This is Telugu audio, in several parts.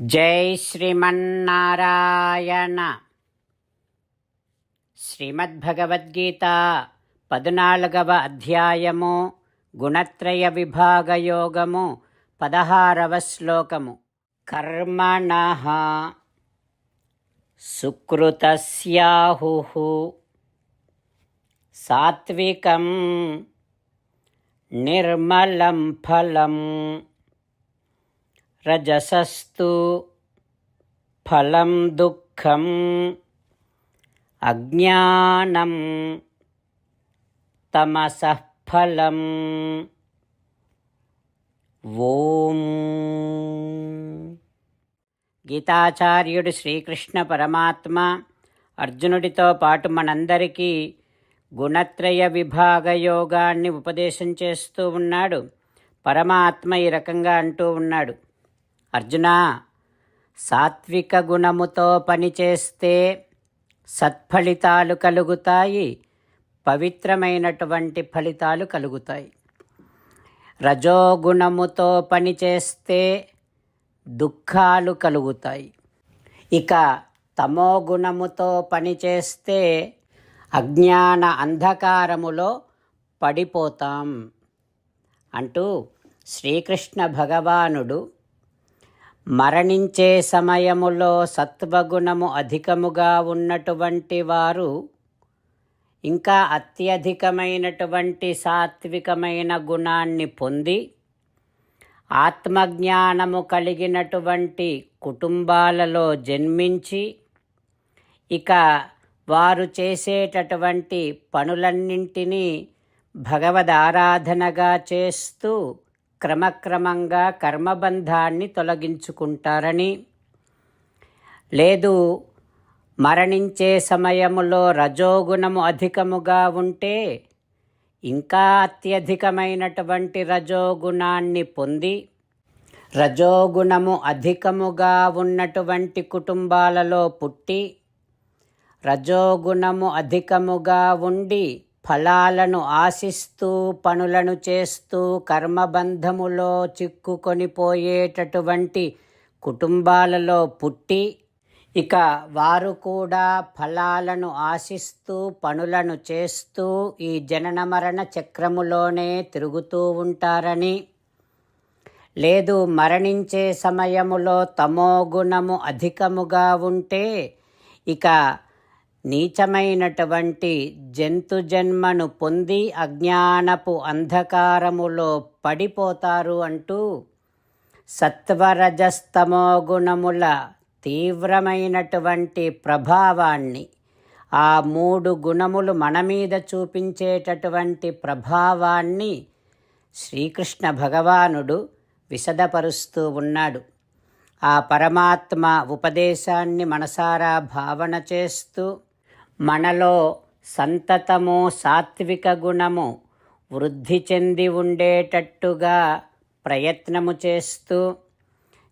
జై శ్రీమన్నారాయణ. శ్రీమద్భగవద్గీత పద్నాలుగవ అధ్యాయము గుణత్రయ విభాగయోగము పదహారవ శ్లోకము. కర్మణ సుకృతస్యాహు. సాత్వికం నిర్మలం ఫలం. రజసస్తు ఫలం దుఃఖం అజ్ఞానం తమసః ఫలం ఓం. గీతాచార్యుడు శ్రీకృష్ణ పరమాత్మ అర్జునుడితో పాటు మనందరికీ గుణత్రయ విభాగ యోగాన్ని ఉపదేశం చేస్తూ ఉన్నాడు. పరమాత్మ ఈ రకంగా అంటూ ఉన్నాడు. అర్జున సాత్విక గుణముతో పనిచేస్తే సత్ఫలితాలు కలుగుతాయి పవిత్రమైనటువంటి ఫలితాలు కలుగుతాయి. రజోగుణముతో పనిచేస్తే దుఃఖాలు కలుగుతాయి. ఇక తమోగుణముతో పనిచేస్తే అజ్ఞాన అంధకారములో పడిపోతాం అంటూ శ్రీకృష్ణ భగవానుడు మరణించే సమయములో సత్వగుణము అధికముగా ఉన్నటువంటి వారు ఇంకా అత్యధికమైనటువంటి సాత్వికమైన గుణాన్ని పొంది ఆత్మజ్ఞానము కలిగినటువంటి కుటుంబాలలో జన్మించి ఇక వారు చేసేటటువంటి పనులన్నింటినీ భగవద్ ఆరాధనగా చేస్తూ క్రమక్రమంగా కర్మబంధాన్ని తొలగించుకుంటారని. లేదు మరణించే సమయములో రజోగుణము అధికముగా ఉంటే ఇంకా అత్యధికమైనటువంటి రజోగుణాన్ని పొంది రజోగుణము అధికముగా ఉన్నటువంటి కుటుంబాలలో పుట్టి రజోగుణము అధికముగా ఉండి ఫలాలను ఆశిస్తూ పనులను చేస్తూ కర్మబంధములో చిక్కుకొని పోయేటటువంటి కుటుంబాలలో పుట్టి ఇక వారు కూడా ఫలాలను ఆశిస్తూ పనులను చేస్తూ ఈ జనన మరణ చక్రములోనే తిరుగుతూ ఉంటారని. లేదు మరణించే సమయములో తమో గుణము అధికముగా ఉంటే ఇక నీచమైనటువంటి జంతు జన్మను పొంది అజ్ఞానపు అంధకారములో పడిపోతారు అంటూ సత్వరజస్తమో గుణముల తీవ్రమైనటువంటి ప్రభావాన్ని ఆ మూడు గుణములు మన మీద చూపించేటటువంటి ప్రభావాన్ని శ్రీకృష్ణ భగవానుడు విశదపరుస్తూ ఉన్నాడు. ఆ పరమాత్మ ఉపదేశాన్ని మనసారా భావన చేస్తూ మనలో సంతతము సాత్విక గుణము వృద్ధి చెంది ఉండేటట్టుగా ప్రయత్నము చేస్తూ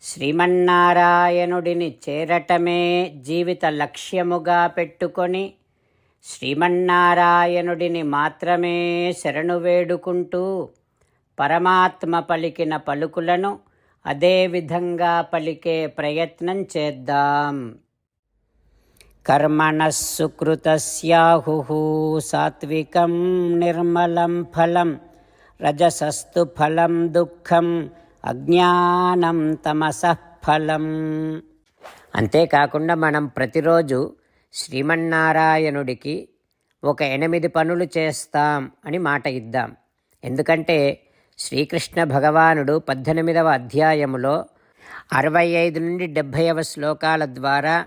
శ్రీమన్నారాయణుడిని చేరటమే జీవిత లక్ష్యముగా పెట్టుకొని శ్రీమన్నారాయణుడిని మాత్రమే శరణు వేడుకుంటూ పరమాత్మ పలికిన పలుకులను అదేవిధంగా పలికే ప్రయత్నం చేద్దాం. కర్మణ సుకృతస్యాహు సాత్వికం నిర్మలం ఫలం రజసస్తు ఫలం దుఃఖం అజ్ఞానం తమసః ఫలం అంతేకాకుండా మనం ప్రతిరోజు శ్రీమన్నారాయణుడికి ఒక ఎనిమిది పనులు చేస్తాం అని మాట ఇద్దాం. ఎందుకంటే శ్రీకృష్ణ భగవానుడు పద్దెనిమిదవ అధ్యాయములో అరవై ఐదు నుండి డెబ్భైవ శ్లోకాల ద్వారా